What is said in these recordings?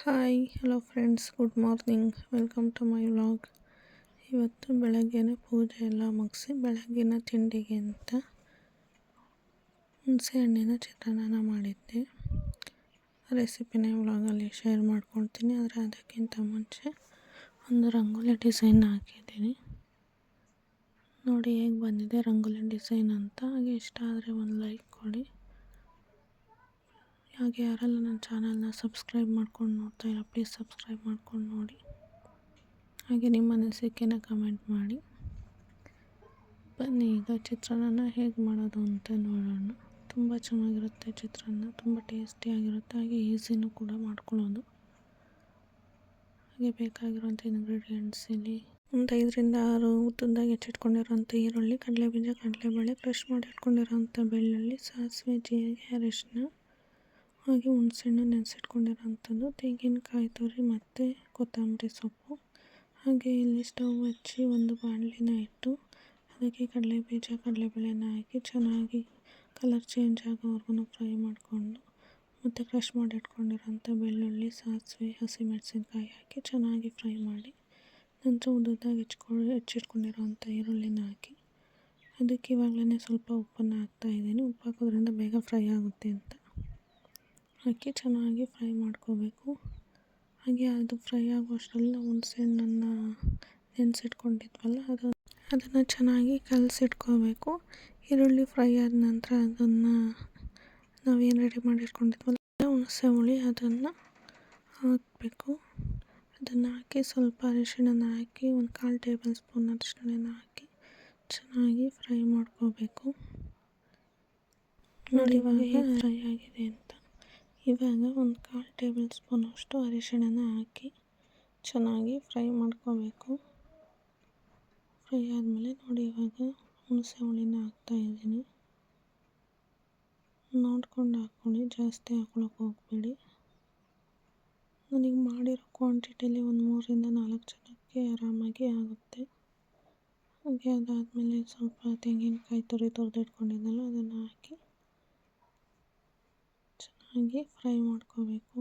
Hi, hello friends, good morning. Welcome to my vlog. ಇವತ್ತು ಬೆಳಗ್ಗೆನೇ ಪೂಜೆ ಎಲ್ಲ ಮುಗಿಸಿ ಬೆಳಗ್ಗಿನ ತಿಂಡಿಗೆ ಅಂತ ಹುಣಸೆ ಹಣ್ಣಿನ ಚಿತ್ರಾನ್ನ ಮಾಡಿದ್ದೆ. ರೆಸಿಪಿನ ವ್ಲಾಗಲ್ಲಿ ಶೇರ್ ಮಾಡ್ಕೊಳ್ತೀನಿ. ಆದರೆ ಅದಕ್ಕಿಂತ ಮುಂಚೆ ಒಂದು ರಂಗೋಲಿ ಡಿಸೈನ್ ಹಾಕಿದ್ದೀನಿ. ನೋಡಿ ಹೇಗೆ ಬಂದಿದೆ ರಂಗೋಲಿ ಡಿಸೈನ್ ಅಂತ. ಹಾಗೆ ಇಷ್ಟ ಆದರೆ ಒಂದು ಲೈಕ್ ಕೊಡಿ. ಹಾಗೆ ಯಾರೆಲ್ಲ ನನ್ನ ಚಾನಲ್ನ ಸಬ್ಸ್ಕ್ರೈಬ್ ಮಾಡ್ಕೊಂಡು ನೋಡ್ತಾ ಇಲ್ಲ ಪ್ಲೀಸ್ ಸಬ್ಸ್ಕ್ರೈಬ್ ಮಾಡ್ಕೊಂಡು ನೋಡಿ. ಹಾಗೆ ನಿಮ್ಮ ಅನಿಸಿಕೆನ ಕಮೆಂಟ್ ಮಾಡಿ. ಬನ್ನಿ, ಈಗ ಚಿತ್ರಾನ್ನ ಹೇಗೆ ಮಾಡೋದು ಅಂತ ನೋಡೋಣ. ತುಂಬ ಚೆನ್ನಾಗಿರುತ್ತೆ ಚಿತ್ರಾನ್ನ, ತುಂಬ ಟೇಸ್ಟಿಯಾಗಿರುತ್ತೆ ಹಾಗೆ ಈಸಿನೂ ಕೂಡ ಮಾಡ್ಕೊಳ್ಳೋದು. ಹಾಗೆ ಬೇಕಾಗಿರೋಂಥ ಇಂಗ್ರೀಡಿಯೆಂಟ್ಸ್ ಇಲ್ಲಿ. ಒಂದು ಐದರಿಂದ ಆರು ಉದ್ದುದ್ದಾಗಿ ಹೆಚ್ಚಿಟ್ಕೊಂಡಿರೋಂಥ ಈರುಳ್ಳಿ, ಕಡಲೆಬೀಜ, ಕಡಲೆಬೇಳೆ ಕ್ರಷ್ ಮಾಡಿ ಇಟ್ಕೊಂಡಿರೋಂಥ ಬೆಳ್ಳುಳ್ಳಿ, ಸಾಸಿವೆ, ಜೀರಿಗೆ ಅರಿಶಿನ ಹಾಗೆ ಹುಣಸೆಹಣ್ಣು ನೆನೆಸಿಟ್ಕೊಂಡಿರೋಂಥದ್ದು ತೆಂಗಿನಕಾಯಿ ತುರಿ ಮತ್ತು ಕೊತ್ತಂಬರಿ ಸೊಪ್ಪು. ಹಾಗೆ ಇಲ್ಲಿ ಸ್ಟವ್ ಹಚ್ಚಿ ಒಂದು ಬಾಣಲಿನ ಇಟ್ಟು ಅದಕ್ಕೆ ಕಡಲೆಬೀಜ, ಕಡಲೆಬೇಳೆನ ಹಾಕಿ ಚೆನ್ನಾಗಿ ಕಲರ್ ಚೇಂಜ್ ಆಗೋವರೆಗೂ ಫ್ರೈ ಮಾಡಿಕೊಂಡು ಮತ್ತು ಕ್ರಷ್ ಮಾಡಿ ಇಟ್ಕೊಂಡಿರೋಂಥ ಬೆಳ್ಳುಳ್ಳಿ, ಸಾಸಿವೆ, ಹಸಿಮೆಣಸಿನ್ಕಾಯಿ ಹಾಕಿ ಚೆನ್ನಾಗಿ ಫ್ರೈ ಮಾಡಿ ನಂತರ ಉದ್ದುದ್ದಾಗಿ ಹೆಚ್ಕೊ, ಹೆಚ್ಚಿಟ್ಕೊಂಡಿರೋಂಥ ಈರುಳ್ಳಿನ ಹಾಕಿ ಅದಕ್ಕೆ ಇವಾಗಲೇ ಸ್ವಲ್ಪ ಉಪ್ಪನ್ನು ಹಾಕ್ತಾ ಇದ್ದೀನಿ. ಉಪ್ಪು ಹಾಕೋದ್ರಿಂದ ಬೇಗ ಫ್ರೈ ಆಗುತ್ತೆ ಅಂತ. ಹಾಕಿ ಚೆನ್ನಾಗಿ ಫ್ರೈ ಮಾಡ್ಕೋಬೇಕು. ಹಾಗೆ ಅದು ಫ್ರೈ ಆಗೋಷ್ಟರಲ್ಲಿ ನಾವು ಹುಣಸೆಹಣ್ಣನ್ನು ನೆನೆಸಿಟ್ಕೊಂಡಿದ್ವಲ್ಲ, ಅದು ಅದನ್ನು ಚೆನ್ನಾಗಿ ಕಲಸಿಟ್ಕೋಬೇಕು. ಈರುಳ್ಳಿ ಫ್ರೈ ಆದ ನಂತರ ಅದನ್ನು ನಾವೇನು ರೆಡಿ ಮಾಡಿಟ್ಕೊಂಡಿದ್ವಲ್ಲ, ಹುಣಸೆ ಹುಳಿ ಅದನ್ನು ಹಾಕಬೇಕು. ಅದನ್ನು ಹಾಕಿ ಸ್ವಲ್ಪ ಅರಿಶಿಣನ ಹಾಕಿ, ಒಂದು ಕಾಲು ಟೇಬಲ್ ಸ್ಪೂನ್ ಅರಿಶಿಣನ ಹಾಕಿ ಚೆನ್ನಾಗಿ ಫ್ರೈ ಮಾಡ್ಕೋಬೇಕು. ನೋಡಿ ಇವಾಗ ಫ್ರೈ ಆಗಿದೆ ಅಂತ. ಇವಾಗ ಒಂದು ಕಾಲು ಟೇಬಲ್ ಸ್ಪೂನಷ್ಟು ಅರಿಶಿಣನ ಹಾಕಿ ಚೆನ್ನಾಗಿ ಫ್ರೈ ಮಾಡ್ಕೋಬೇಕು. ಫ್ರೈ ಆದಮೇಲೆ ನೋಡಿ ಇವಾಗ ಹುಣಸೆ ಹುಳಿನ ಹಾಕ್ತಾಯಿದ್ದೀನಿ ನೋಡ್ಕೊಂಡು ಹಾಕ್ಕೊಳ್ಳಿ, ಜಾಸ್ತಿ ಹಾಕ್ಕೊಳಕ್ಕೆ ಹೋಗಬೇಡಿ. ನನಗೆ ಮಾಡಿರೋ ಕ್ವಾಂಟಿಟಿಲಿ ಒಂದು ಮೂರರಿಂದ ನಾಲ್ಕು ಜನಕ್ಕೆ ಆರಾಮಾಗಿ ಆಗುತ್ತೆ. ಹಾಗೆ ಅದಾದಮೇಲೆ ಸ್ವಲ್ಪ ತೆಂಗಿನಕಾಯಿ ತುರಿ ತುರಿದಿಟ್ಕೊಂಡಿದ್ದೆನಲ್ಲ ಅದನ್ನು ಹಾಕಿ ಹಾಗೆ ಫ್ರೈ ಮಾಡ್ಕೋಬೇಕು.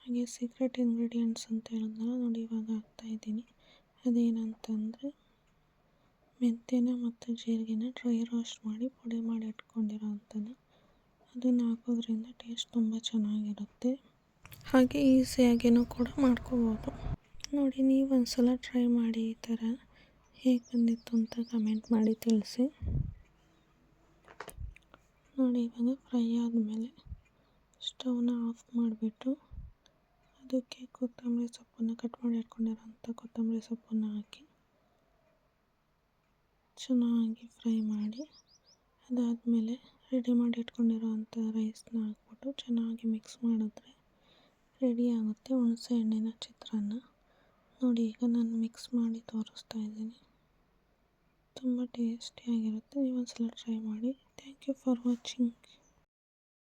ಹಾಗೆ ಸೀಕ್ರೆಟ್ ಇಂಗ್ರೀಡಿಯೆಂಟ್ಸ್ ಅಂತ ಹೇಳಿದ್ನಲ್ಲ, ನೋಡಿ ಇವಾಗ ಹಾಕ್ತಾಯಿದ್ದೀನಿ ಅದೇನಂತಂದರೆ, ಮೆಂತ್ಯನ ಮತ್ತು ಜೀರಿಗೆನ ಡ್ರೈ ರೋಸ್ಟ್ ಮಾಡಿ ಪುಡಿ ಮಾಡಿ ಇಟ್ಕೊಂಡಿರೋ ಅಂಥದ್ದು ಅದನ್ನು ಹಾಕೋದ್ರಿಂದ ಟೇಸ್ಟ್ ತುಂಬ ಚೆನ್ನಾಗಿರುತ್ತೆ. ಹಾಗೆ ಈಸಿಯಾಗಿಯೂ ಕೂಡ ಮಾಡ್ಕೋಬೋದು. ನೋಡಿ, ನೀವು ಒಂದು ಸಲ ಟ್ರೈ ಮಾಡಿ ಈ ಥರ ಹೇಗೆ ಬಂದಿತ್ತು ಅಂತ ಕಮೆಂಟ್ ಮಾಡಿ ತಿಳಿಸಿ. ನೋಡಿ, ಇವಾಗ ಫ್ರೈ ಆದಮೇಲೆ ಸ್ಟವ್ನ ಆಫ್ ಮಾಡಿಬಿಟ್ಟು ಅದಕ್ಕೆ ಕೊತ್ತಂಬರಿ ಸೊಪ್ಪನ್ನು ಕಟ್ ಮಾಡಿ ಇಟ್ಕೊಂಡಿರೋಂಥ ಕೊತ್ತಂಬರಿ ಸೊಪ್ಪನ್ನು ಹಾಕಿ ಚೆನ್ನಾಗಿ ಫ್ರೈ ಮಾಡಿ ಅದಾದಮೇಲೆ ರೆಡಿ ಮಾಡಿ ಇಟ್ಕೊಂಡಿರೋವಂಥ ರೈಸ್ನ ಹಾಕ್ಬಿಟ್ಟು ಚೆನ್ನಾಗಿ ಮಿಕ್ಸ್ ಮಾಡಿದ್ರೆ ರೆಡಿ ಆಗುತ್ತೆ ಹುಣಸೆ ಹಣ್ಣಿನ ಚಿತ್ರಾನ್ನ. ನೋಡಿ, ಈಗ ನಾನು ಮಿಕ್ಸ್ ಮಾಡಿ ತೋರಿಸ್ತಾ ಇದ್ದೀನಿ. ತುಂಬ ಟೇಸ್ಟಿಯಾಗಿರುತ್ತೆ. ನೀವು ಒಂದ್ಸಲ ಟ್ರೈ ಮಾಡಿ. Thank you for watching.